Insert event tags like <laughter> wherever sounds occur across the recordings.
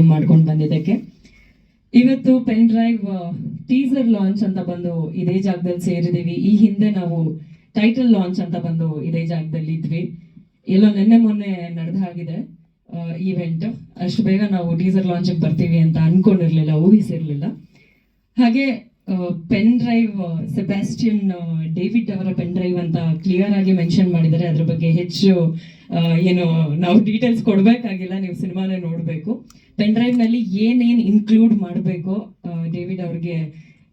ಮಾಡ್ಕೊಂಡು ಬಂದಿದ್ದಕ್ಕೆ. ಇವತ್ತು ಪೆನ್ ಡ್ರೈವ್ ಟೀಸರ್ ಲಾಂಚ್ ಅಂತ ಬಂದು ಇದೇ ಜಾಗದಲ್ಲಿ ಸೇರಿದೀವಿ ಈ ಹಿಂದೆ ನಾವು ಟೈಟಲ್ ಲಾಂಚ್ ಅಂತ ಬಂದು ಇದೇ ಜಾಗದಲ್ಲಿ ಇದ್ವಿ. ಎಲ್ಲೋ ನಿನ್ನೆ ಮೊನ್ನೆ ನಡೆದ ಹಾಗಿದೆ ಈವೆಂಟ್ ಅಷ್ಟು ಬೇಗ ನಾವು ಟೀಸರ್ ಲಾಂಚಿಗೆ ಬರ್ತೀವಿ ಅಂತ ಅನ್ಕೊಂಡಿರ್ಲಿಲ್ಲ, ಊಹಿಸಿರ್ಲಿಲ್ಲ. ಹಾಗೆ ಪೆನ್ ಡ್ರೈವ್ ಸೆಬಾಸ್ಟಿಯನ್ ಡೇವಿಡ್ ಅವರ ಪೆನ್ ಡ್ರೈವ್ ಅಂತ ಕ್ಲಿಯರ್ ಆಗಿ ಮೆನ್ಷನ್ ಮಾಡಿದ್ದಾರೆ. ಅದ್ರ ಬಗ್ಗೆ ಹೆಚ್ಚು ಏನು, ನಾವು ಡೀಟೇಲ್ಸ್ ಕೊಡಬೇಕಾಗಿಲ್ಲ. ನೀವು ಸಿನಿಮಾನ ನೋಡಬೇಕು. ಪೆನ್ ಡ್ರೈವ್ನಲ್ಲಿ ಏನೇನ್ ಇನ್ಕ್ಲೂಡ್ ಮಾಡಬೇಕು ಡೇವಿಡ್ ಅವ್ರಿಗೆ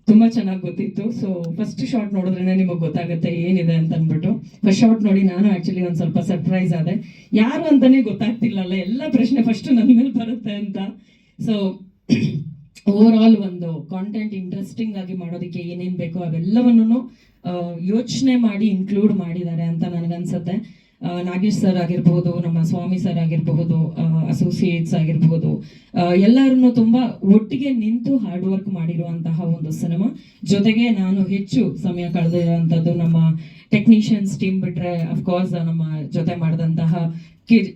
ತುಂಬಾ ಚೆನ್ನಾಗಿ ಗೊತ್ತಿತ್ತು. ಸೊ ಫಸ್ಟ್ ಶಾರ್ಟ್ ನೋಡಿದ್ರೆ ನಿಮಗೆ ಗೊತ್ತಾಗುತ್ತೆ ಏನಿದೆ ಅಂತ ಅಂದ್ಬಿಟ್ಟು ಫಸ್ಟ್ ಶಾರ್ಟ್ ನೋಡಿ ನಾನು ಆಕ್ಚುಲಿ ಒಂದ್ ಸ್ವಲ್ಪ ಸರ್ಪ್ರೈಸ್ ಆದೆ. ಯಾರು ಅಂತಾನೆ ಗೊತ್ತಾಗ್ತಿಲ್ಲಲ್ಲ ಎಲ್ಲ ಪ್ರಶ್ನೆ ಫಸ್ಟ್ ನನ್ನ ಮೇಲೆ ಬರುತ್ತೆ ಅಂತ. ಸೊ ಓವರ್ ಆಲ್ ಒಂದು ಕಾಂಟೆಂಟ್ ಇಂಟ್ರೆಸ್ಟಿಂಗ್ ಆಗಿ ಮಾಡೋದಕ್ಕೆ ಏನೇನ್ ಬೇಕೋ ಅವೆಲ್ಲವನ್ನೂ ಯೋಚನೆ ಮಾಡಿ ಇನ್ಕ್ಲೂಡ್ ಮಾಡಿದ್ದಾರೆ ಅಂತ ನನಗನ್ಸುತ್ತೆ. ನಾಗೇಶ್ ಸರ್ ಆಗಿರ್ಬಹುದು ನಮ್ಮ ಸ್ವಾಮಿ ಸರ್ ಆಗಿರಬಹುದು ಅಸೋಸಿಯೇಟ್ಸ್ ಆಗಿರಬಹುದು ಎಲ್ಲರನ್ನು ತುಂಬಾ ಒಟ್ಟಿಗೆ ನಿಂತು ಹಾರ್ಡ್ ವರ್ಕ್ ಮಾಡಿರುವಂತಹ ಒಂದು ಸಿನಿಮಾ ಜೊತೆಗೆ ನಾನು ಹೆಚ್ಚು ಸಮಯ ಕಳೆದಿರುವಂತದ್ದು ನಮ್ಮ ಟೆಕ್ನಿಷಿಯನ್ಸ್ ಟೀಮ್ ಬಿಟ್ರೆ ಅಫ್ಕೋರ್ಸ್ ನಮ್ಮ ಜೊತೆ ಮಾಡಿದಂತಹ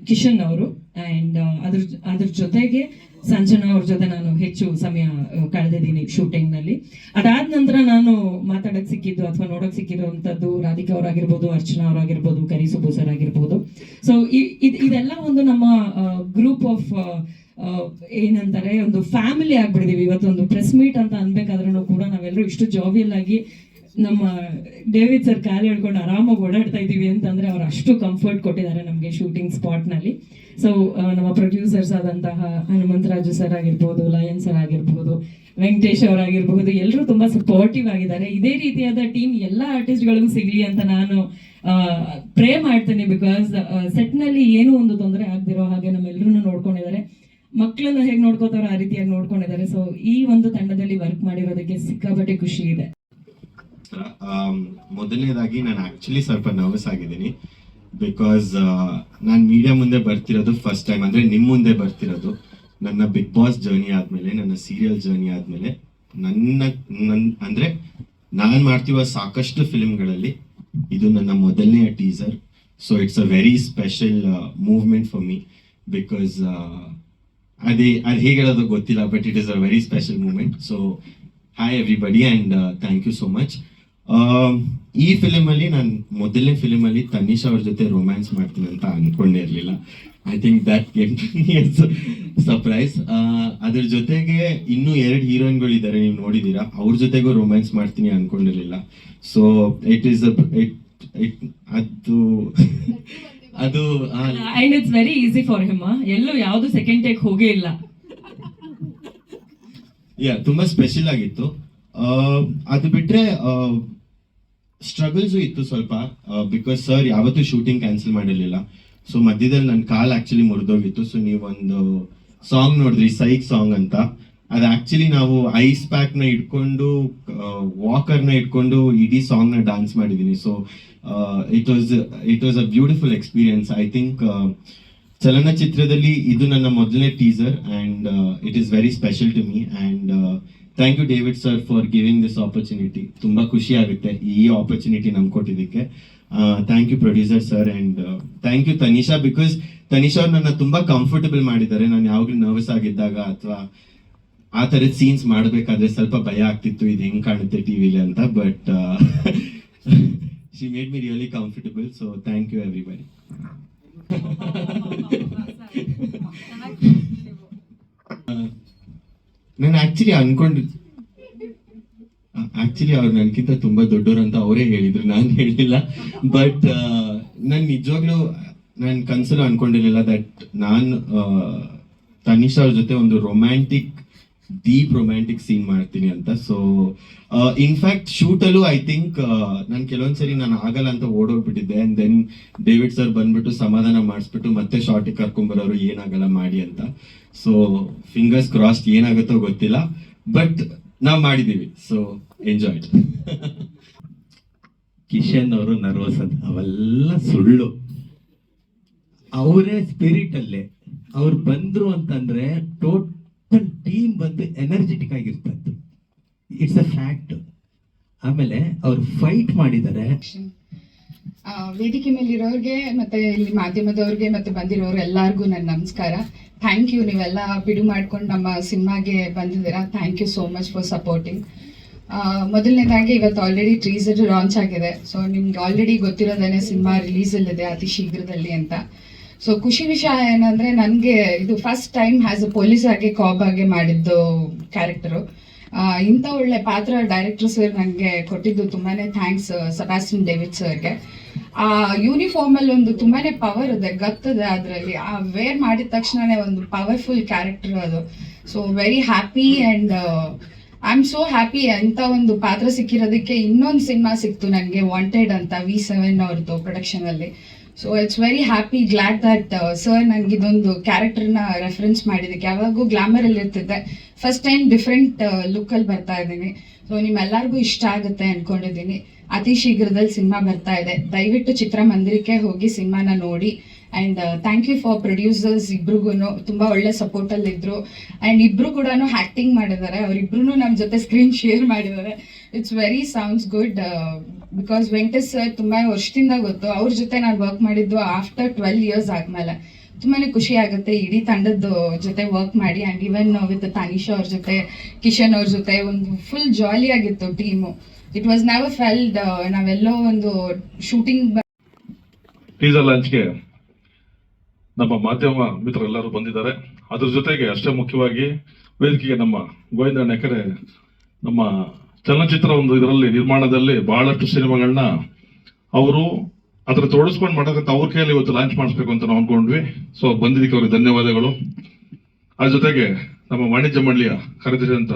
ಕಿಶನ್ ಅವರು. ಅಂಡ್ ಅದ್ರ ಅದ್ರ ಜೊತೆಗೆ ಸಂಜನಾ ಅವ್ರ ಜೊತೆ ನಾನು ಹೆಚ್ಚು ಸಮಯ ಕಳೆದಿದ್ದೀನಿ ಶೂಟಿಂಗ್ನಲ್ಲಿ ಅದಾದ ನಂತರ ನಾನು ಮಾತಾಡಕ್ ಸಿಕ್ಕಿದ್ದು ಅಥವಾ ನೋಡಕ್ ಸಿಕ್ಕಿರುವಂತದ್ದು ರಾಧಿಕಾ ಅವರಾಗಿರ್ಬೋದು, ಅರ್ಚನಾ ಅವರಾಗಿರ್ಬೋದು, ಕರಿ ಸುಬ್ಬು ಸರ್ ಆಗಿರ್ಬೋದು. ಸೊ ಇದೆಲ್ಲ ಒಂದು ನಮ್ಮ ಗ್ರೂಪ್ ಆಫ್ ಏನಂತಾರೆ, ಒಂದು ಫ್ಯಾಮಿಲಿ ಆಗ್ಬಿಡಿದೀವಿ ಇವತ್ತೊಂದು ಪ್ರೆಸ್ ಮೀಟ್ ಅಂತ ಅನ್ಬೇಕಾದ್ರೂ ಕೂಡ ನಾವೆಲ್ಲರೂ ಇಷ್ಟು ಜಾವಿಯಲ್ ಆಗಿ ನಮ್ಮ ಡೇವಿಡ್ ಸರ್ ಕಾಲು ಹೇಳ್ಕೊಂಡು ಆರಾಮಾಗಿ ಓಡಾಡ್ತಾ ಇದೀವಿ ಅಂತಂದ್ರೆ ಅವ್ರು ಅಷ್ಟು ಕಂಫರ್ಟ್ ಕೊಟ್ಟಿದ್ದಾರೆ ನಮಗೆ ಶೂಟಿಂಗ್ ಸ್ಪಾಟ್ನಲ್ಲಿ. ಸೊ ನಮ್ಮ ಪ್ರೊಡ್ಯೂಸರ್ಸ್ ಆದಂತಹ ಹನುಮಂತರಾಜು ಸರ್ ಆಗಿರ್ಬೋದು, ಲಯನ್ ಸರ್ ಆಗಿರ್ಬೋದು, ವೆಂಕಟೇಶ್ ಅವರಾಗಿರ್ಬಹುದು ಎಲ್ಲರೂ ತುಂಬಾ ಸಪೋರ್ಟಿವ್ ಆಗಿದ್ದಾರೆ. ಇದೇ ರೀತಿಯಾದ ಟೀಮ್ ಎಲ್ಲ ಆರ್ಟಿಸ್ಟ್ಗಳಿಗೂ ಸಿಗ್ಲಿ ಅಂತ ನಾನು ಪ್ರೇ ಮಾಡ್ತೇನೆ ಬಿಕಾಸ್ ಸೆಟ್ನಲ್ಲಿ ಏನೂ ಒಂದು ತೊಂದರೆ ಆಗದಿರೋ ಹಾಗೆ ನಮ್ಮೆಲ್ಲರೂ ನೋಡ್ಕೊಂಡಿದ್ದಾರೆ. ಮಕ್ಕಳನ್ನ ಹೇಗೆ ನೋಡ್ಕೋತಾರೋ ಆ ರೀತಿಯಾಗಿ ನೋಡ್ಕೊಂಡಿದ್ದಾರೆ. ಸೊ ಈ ಒಂದು ತಂಡದಲ್ಲಿ ವರ್ಕ್ ಮಾಡಿರೋದಕ್ಕೆ ಸಿಕ್ಕಾಪಟ್ಟೆ ಖುಷಿ ಇದೆ. ಆಮ್, ಮೊದಲನೇದಾಗಿ ನಾನು ಆಕ್ಚುಲಿ ಸ್ವಲ್ಪ ನರ್ವಸ್ ಆಗಿದ್ದೀನಿ ಬಿಕಾಸ್ ನಾನು ಮೀಡಿಯಾ ಮುಂದೆ ಬರ್ತಿರೋದು ಫಸ್ಟ್ ಟೈಮ್ ಅಂದ್ರೆ ನಿಮ್ಮ ಮುಂದೆ ಬರ್ತಿರೋದು. ನನ್ನ ಬಿಗ್ ಬಾಸ್ ಜರ್ನಿ ಆದ್ಮೇಲೆ ನನ್ನ ಸೀರಿಯಲ್ ಜರ್ನಿ ಆದ್ಮೇಲೆ ನನ್ನ ನನ್ನ ಅಂದ್ರೆ ನಾನು ಮಾಡ್ತಿರುವ ಸಾಕಷ್ಟು ಫಿಲ್ಮ್ಗಳಲ್ಲಿ ಇದು ನನ್ನ ಮೊದಲನೆಯ teaser so it's a very special movement for me because ಅದೇ ಅದು ಹೇಗೆ ಹೇಳೋದು ಗೊತ್ತಿಲ್ಲ but it is a very special moment so hi everybody and thank you so much ಈ ಫಿಲಿಮಲ್ಲಿ ನಾನು ಮೊದಲನೇ ಫಿಲಿಮ್ ಅಲ್ಲಿ ತನಿಷ್ ಅವ್ರ ಜೊತೆ ರೊಮ್ಯಾನ್ಸ್ ಮಾಡ್ತೀನಿ ಅಂತ ಅನ್ಕೊಂಡೇ ಇರಲಿಲ್ಲ. ಐ ಥಿಂಕ್ ದಟ್ ಸರ್ಪ್ರೈಸ್ ಅದ್ರ ಜೊತೆಗೆ ಇನ್ನೂ ಎರಡು ಹೀರೋಯಿನ್ಗಳು ಇದ್ದಾರೆ ನೀವು ನೋಡಿದೀರಾ ಅವ್ರ ಜೊತೆಗೂ ರೊಮ್ಯಾನ್ಸ್ ಮಾಡ್ತೀನಿ ಅನ್ಕೊಂಡಿರ್ಲಿಲ್ಲ so it is it it ಅದು ಅದು and it's very easy for him ಎಲ್ಲೂ ಯಾವ್ದು ಸೆಕೆಂಡ್ ಟೇಕ್ ಹೋಗೇ ಇಲ್ಲ. ಯಾ ತುಂಬಾ ಸ್ಪೆಷಲ್ ಆಗಿತ್ತು. ಅದು ಬಿಟ್ರೆ ಸ್ಟ್ರಗಲ್ಸು ಇತ್ತು ಸ್ವಲ್ಪ ಬಿಕಾಸ್ ಸರ್ ಯಾವತ್ತೂ ಶೂಟಿಂಗ್ ಕ್ಯಾನ್ಸಲ್ ಮಾಡಿರ್ಲಿಲ್ಲ. ಸೊ ಮಧ್ಯದಲ್ಲಿ ನನ್ನ ಕಾಲ್ ಆಕ್ಚುಲಿ ಮುರಿದೋಗಿತ್ತು. ಸೊ ನೀವೊಂದು ಸಾಂಗ್ ನೋಡಿದ್ರಿ ಸೈಕ್ ಸಾಂಗ್ ಅಂತ. ಅದು ಆಕ್ಚುಲಿ ನಾವು ಐಸ್ ಪ್ಯಾಕ್ನ ಇಟ್ಕೊಂಡು ವಾಕರ್ನ ಇಟ್ಕೊಂಡು ಇಡೀ ಸಾಂಗ್ನ ಡಾನ್ಸ್ ಮಾಡಿದೀನಿ. So it was it was a beautiful experience I think ಚಲನಚಿತ್ರದಲ್ಲಿ ಇದು ನನ್ನ ಮೊದಲನೇ teaser and it is very special to me and thank you David sir for giving this opportunity ತುಂಬಾ ಖುಷಿ ಆಗುತ್ತೆ ಈ ಆಪರ್ಚುನಿಟಿ ನಮ್ಗೆ ಕೊಟ್ಟಿದ್ದಕ್ಕೆ. Thank you producer sir and thank you Tanisha because Tanisha ಅವ್ರು ನನ್ನ ತುಂಬಾ ಕಂಫರ್ಟಬಲ್ ಮಾಡಿದ್ದಾರೆ. ನಾನು ಯಾವಾಗಲೂ ನರ್ವಸ್ ಆಗಿದ್ದಾಗ ಅಥವಾ ಆ ಥರದ ಸೀನ್ಸ್ ಮಾಡಬೇಕಾದ್ರೆ ಸ್ವಲ್ಪ ಭಯ ಆಗ್ತಿತ್ತು, ಇದು ಹೆಂಗೆ ಕಾಣುತ್ತೆ ಟಿವಿಲಿ ಅಂತ but she made me really comfortable so thank you everybody ನಾನು ಆಕ್ಚುಲಿ ಅನ್ಕೊಂಡ್ ಆಕ್ಚುಲಿ ಅವ್ರು ನನ್ಗಿಂತ ತುಂಬಾ ದೊಡ್ಡೋರು ಅಂತ ಅವರೇ ಹೇಳಿದ್ರು, ನಾನು ಹೇಳಿಲ್ಲ. ಬಟ್ ನಾನು ನಿಜವಾಗ್ಲೂ ನಾನು ಕನ್ಸಲು ಅನ್ಕೊಂಡಿರ್ಲಿಲ್ಲ ದಟ್ ನಾನು ತನಿಷ್ ಅವ್ರ ಜೊತೆ ಒಂದು ರೊಮ್ಯಾಂಟಿಕ್ ಡೀಪ್ ರೊಮ್ಯಾಂಟಿಕ್ ಸೀನ್ ಮಾಡ್ತೀನಿ ಅಂತ. ಸೊ ಇನ್ಫ್ಯಾಕ್ಟ್ ಶೂಟಲ್ಲೂ ಐ ಥಿಂಕ್ ನಾನು ಕೆಲವೊಂದ್ಸರಿ ನಾನು ಆಗಲ್ಲ ಅಂತ ಓಡೋಗ್ಬಿಟ್ಟಿದ್ದೆ. ಅಂಡ್ ದೆನ್ ಡೇವಿಡ್ ಸರ್ ಬಂದ್ಬಿಟ್ಟು ಸಮಾಧಾನ ಮಾಡಿಸ್ಬಿಟ್ಟು ಮತ್ತೆ ಶಾರ್ಟಿಗೆ ಕರ್ಕೊಂಬರೋರು ಏನಾಗಲ್ಲ ಮಾಡಿ ಅಂತ. ಸೊ ಫಿಂಗರ್ಸ್ ಕ್ರಾಸ್ಡ್ ಏನಾಗುತ್ತೋ ಗೊತ್ತಿಲ್ಲ. ಬಟ್ ನಾವ್ ಮಾಡಿದ್ದೀವಿ. ಸೊ ಎಂಜಾಯ್ <laughs> ಕಿಶನ್ ಅವರು ನರ್ವಸ್ ಅಂತ. ಅವೆಲ್ಲ ಸುಳ್ಳು. ಅವರೇ ಸ್ಪಿರಿಟ್ ಅಲ್ಲೇ. ಅವ್ರು ಬಂದ್ರು ಅಂತಂದ್ರೆ ಟೋಟಲ್ ಟೀಮ್ ಬಂದು ಎನರ್ಜೆಟಿಕ್ ಆಗಿರ್ತದ್ದು. ಇಟ್ಸ್ ಅ ಫ್ಯಾಕ್ಟ್ ಆಮೇಲೆ ಅವರು ಫೈಟ್ ಮಾಡಿದ್ದಾರೆ. ವೇದಿಕೆ ಮೇಲಿರೋರಿಗೆ ಮತ್ತೆ ಇಲ್ಲಿ ಮಾಧ್ಯಮದವ್ರಿಗೆ ಮತ್ತೆ ಬಂದಿರೋರು ಎಲ್ಲರಿಗೂ ನನ್ನ ನಮಸ್ಕಾರ. ಥ್ಯಾಂಕ್ ಯು ನೀವೆಲ್ಲ ಬಿಡು ಮಾಡ್ಕೊಂಡು ನಮ್ಮ ಸಿನಿಮಾಗೆ ಬಂದಿದ್ದೀರಾ. Thank you so much for supporting ಮೊದಲನೇದಾಗಿ ಇವತ್ತು ಆಲ್ರೆಡಿ ಟ್ರೀಸರ್ ಲಾಂಚ್ ಆಗಿದೆ. ಸೊ ನಿಮ್ಗೆ ಆಲ್ರೆಡಿ ಗೊತ್ತಿರೋದೇನೆ ಸಿನಿಮಾ ರಿಲೀಸಲ್ಲಿದೆ ಅತಿ ಶೀಘ್ರದಲ್ಲಿ ಅಂತ. ಸೊ ಖುಷಿ ವಿಷಯ ಏನಂದ್ರೆ ನನಗೆ ಇದು first time has a police ಆಗಿ ಕಾಬ್ ಆಗಿ ಮಾಡಿದ್ದು ಕ್ಯಾರೆಕ್ಟರು ಇಂಥ ಒಳ್ಳೆ ಪಾತ್ರ ಡೈರೆಕ್ಟರ್ ಸರ್ ನನಗೆ ಕೊಟ್ಟಿದ್ದು ತುಂಬಾನೇ ಥ್ಯಾಂಕ್ಸ್ ಸಬಾಸ್ಟಿನ್ ಡೇವಿಡ್ ಸರ್ಗೆ ಆ ಯೂನಿಫಾರ್ಮ್ ಅಲ್ಲಿ ಒಂದು ತುಂಬಾನೇ ಪವರ್ ಇದೆ, ಗತ್ತದೆ ಅದರಲ್ಲಿ. ಆ ವೇರ್ ಮಾಡಿದ ತಕ್ಷಣನೇ ಒಂದು ಪವರ್ಫುಲ್ ಕ್ಯಾರೆಕ್ಟರ್ ಅದು. So very happy and I am so happy ಅಂತ ಒಂದು ಪಾತ್ರ ಸಿಕ್ಕಿರೋದಕ್ಕೆ ಇನ್ನೊಂದು ಸಿನಿಮಾ ಸಿಕ್ತು ನನಗೆ ವಾಂಟೆಡ್ ಅಂತ ವಿ ಸೆವೆನ್ ಅವ್ರದ್ದು ಪ್ರೊಡಕ್ಷನ್ ಅಲ್ಲಿ. So it's very happy glad that sir ನನಗೆ ಇದೊಂದು ಕ್ಯಾರೆಕ್ಟರ್ನ ರೆಫರೆನ್ಸ್ ಮಾಡಿದ್ದಕ್ಕೆ. ಯಾವಾಗೂ ಗ್ಲಾಮರ್ ಅಲ್ಲಿ ಇರ್ತಿದ್ದೆ. ಫಸ್ಟ್ ಟೈಮ್ ಡಿಫ್ರೆಂಟ್ ಲುಕ್ ಅಲ್ಲಿ ಬರ್ತಾ ಇದ್ದೀನಿ. ಸೊ ನಿಮ್ಮೆಲ್ಲರಿಗೂ ಇಷ್ಟ ಆಗುತ್ತೆ ಅನ್ಕೊಂಡಿದ್ದೀನಿ. ಅತಿ ಶೀಘ್ರದಲ್ಲಿ ಸಿನಿಮಾ ಬರ್ತಾ ಇದೆ. ದಯವಿಟ್ಟು ಚಿತ್ರಮಂದಿರಕ್ಕೆ ಹೋಗಿ ಸಿನಿಮಾನ ನೋಡಿ. And thank you for producers ಇಬ್ರಿಗೂ ತುಂಬಾ ಒಳ್ಳೆ ಸಪೋರ್ಟ್ ಅಲ್ಲಿ ಇದ್ರು. ಅಂಡ್ ಇಬ್ರು ಕೂಡ ಆಕ್ಟಿಂಗ್ ಮಾಡಿದ್ದಾರೆ. ಅವರಿಬ್ರು ನಮ್ಮ ಜೊತೆ ಸ್ಕ್ರೀನ್ ಶೇರ್ ಮಾಡಿದ್ದಾರೆ. It's very sounds good because Venkatesh sir ತುಂಬಾ ವರ್ಷದಿಂದ ಗೊತ್ತು. ಅವ್ರ ಜೊತೆ ನಾನು ವರ್ಕ್ ಮಾಡಿದ್ದು ಆಫ್ಟರ್ ಟ್ವೆಲ್ ಇಯರ್ಸ್ ಆದಮೇಲೆ. ತುಂಬಾನೇ ಖುಷಿ ಆಗುತ್ತೆ. ಇಡೀ ತಂಡದ ಜೊತೆ ವರ್ಕ್ ಮಾಡಿ. ಆ್ಯಂಡ್ ಇವನ್ ವಿತ್ ತನಿಷಾ ಅವ್ರ ಜೊತೆ ಕಿಶನ್ ಅವ್ರ ಜೊತೆ, ಒಂದು ಫುಲ್ ಜಾಲಿ ಆಗಿತ್ತು ಟೀಮು ಇಟ್ ವಾಸ್ ನಾವ್ ಫೆಲ್ಡ್ ನಾವೆಲ್ಲೋ ಒಂದು ಶೂಟಿಂಗ್ ಟೀಸರ್ ಲಾಂಚ್ಗೆ ನಮ್ಮ ಮಾಧ್ಯಮ ಮಿತ್ರರೆಲ್ಲರೂ ಬಂದಿದ್ದಾರೆ. ಅದ್ರ ಜೊತೆಗೆ ಅಷ್ಟೇ ಮುಖ್ಯವಾಗಿ ವೇದಿಕೆಗೆ ನಮ್ಮ ಗೋವಿಂದ ನೆಕರೆ ನಮ್ಮ ಚಲನಚಿತ್ರ ಒಂದು ಇದರಲ್ಲಿ ನಿರ್ಮಾಣದಲ್ಲಿ ಬಹಳಷ್ಟು ಸಿನಿಮಾಗಳನ್ನ ಅವರು ಅದ್ರ ತೋಡಿಸ್ಕೊಂಡು ಮಾಡೋದಕ್ಕೆ ಅವ್ರ ಕೈಯಲ್ಲಿ ಇವತ್ತು ಲಾಂಚ್ ಮಾಡಿಸ್ಬೇಕು ಅಂತ ನಾವು ಅನ್ಕೊಂಡ್ವಿ. ಸೊ ಬಂದಿದ್ದಕ್ಕೆ ಅವ್ರಿಗೆ ಧನ್ಯವಾದಗಳು. ಅದ್ರ ಜೊತೆಗೆ ನಮ್ಮ ವಾಣಿಜ್ಯ ಮಂಡಳಿಯ ಅಂತ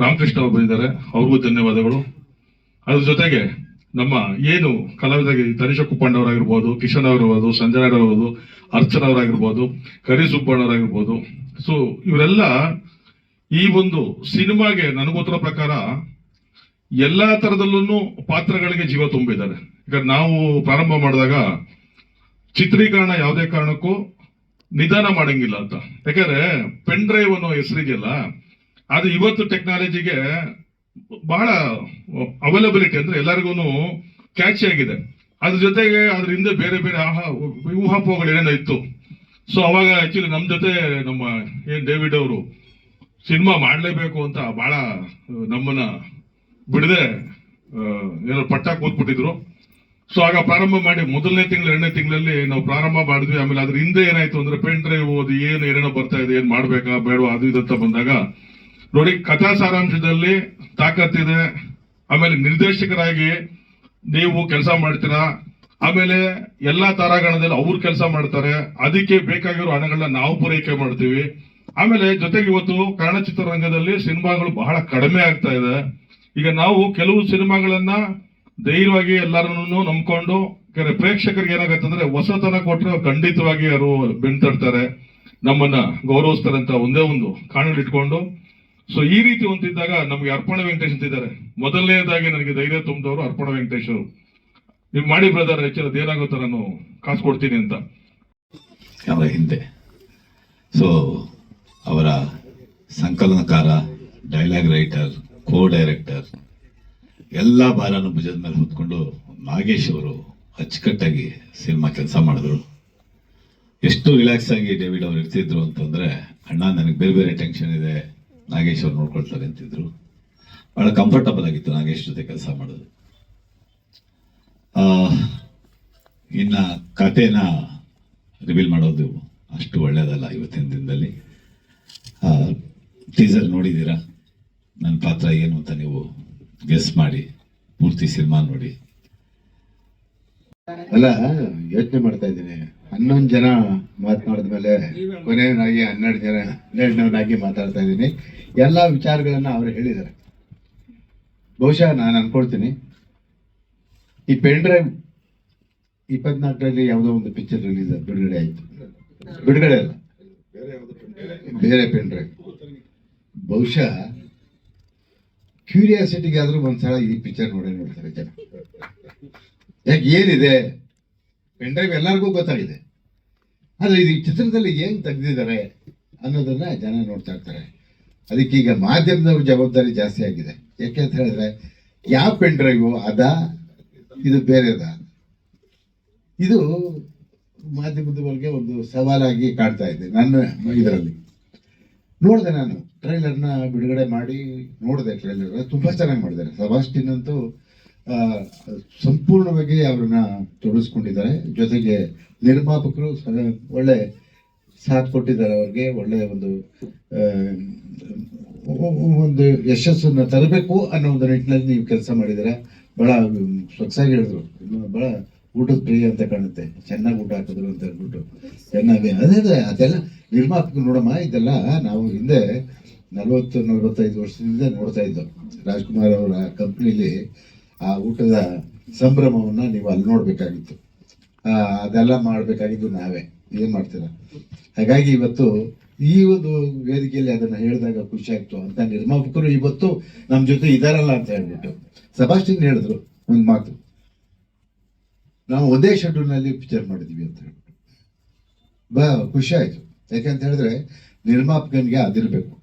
ರಾಮಕೃಷ್ಣ ಅವರು ಬಂದಿದ್ದಾರೆ. ಅವ್ರಿಗೂ ಧನ್ಯವಾದಗಳು. ಅದ್ರ ಜೊತೆಗೆ ನಮ್ಮ ಏನು ಕಲಾವಿದರಿಗೆ ತನಿಷಾ ಕುಪ್ಪಣ್ಣವರಾಗಿರ್ಬೋದು ಕಿಶನ್ ಅವರಿರ್ಬೋದು ಸಂಜಯ್ ಅವರಬಹುದು ಅರ್ಚನ ಅವರಾಗಿರ್ಬೋದು, ಕರಿ ಸುಬ್ಬಣ್ಣವರಾಗಿರ್ಬೋದು ಸೊ ಇವರೆಲ್ಲ ಈ ಒಂದು ಸಿನಿಮಾಗೆ ನನಗೊತ್ತಿರೋ ಪ್ರಕಾರ ಎಲ್ಲಾ ತರದಲ್ಲೂ ಪಾತ್ರಗಳಿಗೆ ಜೀವ ತುಂಬಿದ್ದಾರೆ. ಈಗ ನಾವು ಪ್ರಾರಂಭ ಮಾಡಿದಾಗ ಚಿತ್ರೀಕರಣ ಯಾವುದೇ ಕಾರಣಕ್ಕೂ ನಿಧಾನ ಮಾಡಂಗಿಲ್ಲ ಅಂತ. ಯಾಕಂದ್ರೆ ಪೆನ್ ಡ್ರೈವ್ ಅನ್ನೋ ಹೆಸರಿದೆಯಲ್ಲ, ಅದು ಇವತ್ತು ಟೆಕ್ನಾಲಜಿಗೆ ಬಹಳ ಅವೈಲಬಿಲಿಟಿ ಅಂದ್ರೆ ಎಲ್ಲರಿಗೂ ಕ್ಯಾಚ್ ಆಗಿದೆ. ಅದ್ರ ಜೊತೆಗೆ ಅದ್ರ ಹಿಂದೆ ಬೇರೆ ಬೇರೆ ಆಹಾ, ಊಹಾಪೋಹಗಳು ಏನೇನೋ ಇತ್ತು. ಸೊ ಅವಾಗ ಆಕ್ಚುಲಿ ನಮ್ಮ ಜೊತೆ ನಮ್ಮ ಏನ್ ಡೇವಿಡ್ ಅವರು ಸಿನಿಮಾ ಮಾಡಲೇಬೇಕು ಅಂತ ಬಹಳ, ನಮ್ಮನ್ನ ಬಿಡದೆ ಏನೋ ಪಟ್ಟ ಕೂತ್ಬಿಟ್ಟಿದ್ರು. ಸೊ ಆಗ ಪ್ರಾರಂಭ ಮಾಡಿ ಮೊದಲನೇ ತಿಂಗಳು, ಎರಡನೇ ತಿಂಗಳಲ್ಲಿ ನಾವು ಪ್ರಾರಂಭ ಮಾಡಿದ್ವಿ. ಆಮೇಲೆ ಅದ್ರ ಹಿಂದೆ ಏನಾಯ್ತು ಅಂದ್ರೆ ಪೆನ್ ಡ್ರೈವ್ ಓದಿ ಏನು ಏನೇನೋ ಬರ್ತಾ ಇದೆ, ಏನ್ ಮಾಡ್ಬೇಕಾ, ಬೇಡವಾ, ಅದು ಇದು ಅಂತ ಬಂದಾಗ ನೋಡಿ, ಕಥಾ ಸಾರಾಂಶದಲ್ಲಿ ತಾಕತ್ತಿದೆ ಆಮೇಲೆ ನಿರ್ದೇಶಕರಾಗಿ ನೀವು ಕೆಲಸ ಮಾಡ್ತೀರಾ? ಆಮೇಲೆ ಎಲ್ಲಾ ತಾರಾಗಣದಲ್ಲಿ ಅವ್ರು ಕೆಲಸ ಮಾಡ್ತಾರೆ. ಅದಕ್ಕೆ ಬೇಕಾಗಿರೋ ಹಣಗಳನ್ನ ನಾವು ಪೂರೈಕೆ ಮಾಡ್ತೀವಿ. ಆಮೇಲೆ ಜೊತೆಗೆ ಇವತ್ತು ಕನ್ನಡ ಚಿತ್ರರಂಗದಲ್ಲಿ ಸಿನಿಮಾಗಳು ಬಹಳ ಕಡಿಮೆ ಆಗ್ತಾ ಇದೆ. ಈಗ ನಾವು ಕೆಲವು ಸಿನಿಮಾಗಳನ್ನ ಧೈರ್ಯವಾಗಿ ಎಲ್ಲರನ್ನೂ ನಂಬ್ಕೊಂಡು ಪ್ರೇಕ್ಷಕರಿಗೆ ಏನಾಗತ್ತಂದ್ರೆ ಹೊಸತನ ಕೊಟ್ಟರೆ ಖಂಡಿತವಾಗಿ ಅವರು ಬೆಂತಡ್ತಾರೆ. ನಮ್ಮನ್ನ ಗೌರವಿಸ್ತಾರೆ ಅಂತ ಒಂದೇ ಒಂದು ಕಾಣಲು ಇಟ್ಕೊಂಡು. ಸೊ ಈ ರೀತಿ ಹೊಂದಿದ್ದಾಗ ನಮ್ಗೆ ಅರ್ಪಣ ವೆಂಕಟೇಶ್ ಅಂತಿದ್ದಾರೆ ಮೊದಲನೇದಾಗಿ ನನಗೆ ಧೈರ್ಯ ತುಂಬಿದವರು ಅರ್ಪಣ ವೆಂಕಟೇಶ್ ಅವರು. ನೀವು ಮಾಡಿ ಬ್ರದರ್ ಹೆಚ್ಚಿನ ಅದೇನಾಗುತ್ತೋ ನಾನು ಕಾಸು ಕೊಡ್ತೀನಿ ಅಂತ. ಯಾವ ಹಿಂದೆ. ಸೊ ಅವರ ಸಂಕಲನಕಾರ ಡೈಲಾಗ್ ರೈಟರ್ ಕೋ ಡೈರೆಕ್ಟರ್ ಎಲ್ಲ ಭಾರನು ಭುಜದ ಮೇಲೆ ಹೊತ್ಕೊಂಡು ನಾಗೇಶ್ ಅವರು ಅಚ್ಚುಕಟ್ಟಾಗಿ ಸಿನಿಮಾ ಕೆಲಸ ಮಾಡಿದ್ರು. ಎಷ್ಟು ರಿಲ್ಯಾಕ್ಸ್ ಆಗಿ ಡೇವಿಡ್ ಅವ್ರು ಇರ್ತಿದ್ರು ಅಂತಂದ್ರೆ, ಅಣ್ಣ, ನನಗೆ ಬೇರೆ ಬೇರೆ ಟೆನ್ಷನ್ ಇದೆ. ನಾಗೇಶ್ ಅವ್ರು ನೋಡ್ಕೊಳ್ತಾರೆ ಅಂತಿದ್ರು. ಬಹಳ ಕಂಫರ್ಟಬಲ್ ಆಗಿತ್ತು ನಾಗೇಶ್ ಜೊತೆ ಕೆಲಸ ಮಾಡೋದು. ಇನ್ನ ಕತೆನ ರಿವೀಲ್ ಮಾಡೋದು ಅಷ್ಟು ಒಳ್ಳೆಯದಲ್ಲ ಇವತ್ತಿನ ದಿನದಲ್ಲಿ. ಟೀಸರ್ ನೋಡಿದ್ದೀರಾ? ನನ್ನ ಪಾತ್ರ ಏನು ಅಂತ ನೀವು ಗೆಸ್ ಮಾಡಿ, ಪೂರ್ತಿ ಸಿನಿಮಾ ನೋಡಿ. ಅಲ್ಲ, ಯೋಚನೆ ಮಾಡ್ತಾ ಇದ್ದೀನಿ. ಹನ್ನೊಂದು ಜನ ಮಾತನಾಡಿದ ಮೇಲೆ ಕೊನೆಯವನಾಗಿ ಹನ್ನೆರಡು ಜನ ಹನ್ನೆರಡನೇವನಾಗಿ ಮಾತಾಡ್ತಾ ಇದ್ದೀನಿ. ಎಲ್ಲ ವಿಚಾರಗಳನ್ನ ಅವರು ಹೇಳಿದ್ದಾರೆ. ಬಹುಶಃ ನಾನು ಅನ್ಕೊಳ್ತೀನಿ. ಈ ಪೆನ್ ಡ್ರೈವ್ ಇಪ್ಪತ್ನಾಲ್ಕರಲ್ಲಿ ಯಾವುದೋ ಒಂದು ಪಿಕ್ಚರ್ ರಿಲೀಸ್ ಬಿಡುಗಡೆ ಆಯ್ತು. ಬಿಡುಗಡೆ ಅಲ್ಲ. ಬೇರೆ ಪೆನ್ ಡ್ರೈವ್ ಬಹುಶಃ ಕ್ಯೂರಿಯಾಸಿಟಿಗಾದ್ರೂ ಒಂದ್ಸಲ ಈ ಪಿಕ್ಚರ್ ನೋಡೇ ನೋಡ್ತಾರೆ ಜನ. ಯಾಕೆ ಏನಿದೆ? ಪೆನ್ ಡ್ರೈವ್ ಎಲ್ಲರಿಗೂ ಗೊತ್ತಾಗಿದೆ. ಆದ್ರೆ ಈ ಚಿತ್ರದಲ್ಲಿ ಏನು ತೆಗ್ದಿದ್ದಾರೆ ಅನ್ನೋದನ್ನ ಜನ ನೋಡ್ತಾ ಇರ್ತಾರೆ. ಅದಕ್ಕೀಗ ಮಾಧ್ಯಮದವ್ರ ಜವಾಬ್ದಾರಿ ಜಾಸ್ತಿ ಆಗಿದೆ. ಯಾಕೆ ಅಂತ ಹೇಳಿದ್ರೆ, ಯಾವ ಪೆನ್ ಡ್ರೈವ್ ಅದ, ಇದು ಬೇರೆದ? ಇದು ಮಾಧ್ಯಮದ ಬಗ್ಗೆ ಒಂದು ಸವಾಲಾಗಿ ಕಾಣ್ತಾ ಇದೆ ನನ್ನ ಇದರಲ್ಲಿ. ನೋಡಿದೆ ನಾನು. ಟ್ರೈಲರ್ನ ಬಿಡುಗಡೆ ಮಾಡಿ ನೋಡಿದೆ ಟ್ರೈಲರ್ ತುಂಬ ಚೆನ್ನಾಗಿ ಮಾಡಿದ್ದಾರೆ. ಸಬಾಸ್ಟಿನ್ ಅಂತೂ ಸಂಪೂರ್ಣವಾಗಿ ಅವ್ರನ್ನ ತೊಡಗಿಸ್ಕೊಂಡಿದ್ದಾರೆ ಜೊತೆಗೆ ನಿರ್ಮಾಪಕರು ಒಳ್ಳೆ ಸಾಥ್ ಕೊಟ್ಟಿದ್ದಾರೆ ಅವ್ರಿಗೆ, ಒಳ್ಳೆ ಒಂದು ಒಂದು ಯಶಸ್ಸನ್ನು ತರಬೇಕು ಅನ್ನೋ ಒಂದು ನಿಟ್ಟಿನಲ್ಲಿ ನೀವು ಕೆಲಸ ಮಾಡಿದ್ದೀರಾ? ಬಹಳ ಸೊಗಸಾಗಿ ಹೇಳಿದ್ರು. ಬಹಳ ಊಟದ ಪ್ರಿಯ ಅಂತ ಕಾಣುತ್ತೆ. ಚೆನ್ನಾಗಿ ಊಟ ಹಾಕಿದ್ರು ಅಂತ ಹೇಳ್ಬಿಟ್ಟು. ಚೆನ್ನಾಗಿ, ಅದೇ ಅದೇ, ಅದೆಲ್ಲ ನಿರ್ಮಾಪಕರು ನೋಡಮ್ಮ, ಇದೆಲ್ಲ ನಾವು ಹಿಂದೆ ನಲವತ್ತು ನಲವತ್ತೈದು ವರ್ಷದಿಂದ ನೋಡ್ತಾ ಇದ್ದೋ ರಾಜ್ಕುಮಾರ್ ಅವರ ಕಂಪ್ನಿಲಿ ಆ ಊಟದ ಸಂಭ್ರಮವನ್ನ ನೀವು ಅಲ್ಲಿ ನೋಡ್ಬೇಕಾಗಿತ್ತು. ಅದೆಲ್ಲ ಮಾಡಬೇಕಾಗಿದ್ದು ನಾವೇ. ಏನು ಮಾಡ್ತೀರ? ಹಾಗಾಗಿ ಇವತ್ತು ಈ ಒಂದು ವೇದಿಕೆಯಲ್ಲಿ ಅದನ್ನ ಹೇಳಿದಾಗ ಖುಷಿ ಆಯ್ತು ಅಂತ ನಿರ್ಮಾಪಕರು ಇವತ್ತು ನಮ್ಮ ಜೊತೆ ಇದಾರಲ್ಲ ಅಂತ ಹೇಳ್ಬಿಟ್ಟು. ಸಬಾಸ್ಟಿನ್ ಹೇಳಿದ್ರು ಒಂದು ಮಾತು. ನಾವು ಒಂದೇ ಶೆಡ್ಯೂಲ್ನಲ್ಲಿ ಪಿಕ್ಚರ್ ಮಾಡಿದ್ವಿ ಅಂತ ಹೇಳ್ಬಿಟ್ಟು. ಬಾ, ಖುಷಿ ಆಯ್ತು. ಯಾಕಂತ ಹೇಳಿದ್ರೆ ನಿರ್ಮಾಪಕನಿಗೆ ಅದಿರ್ಬೇಕು.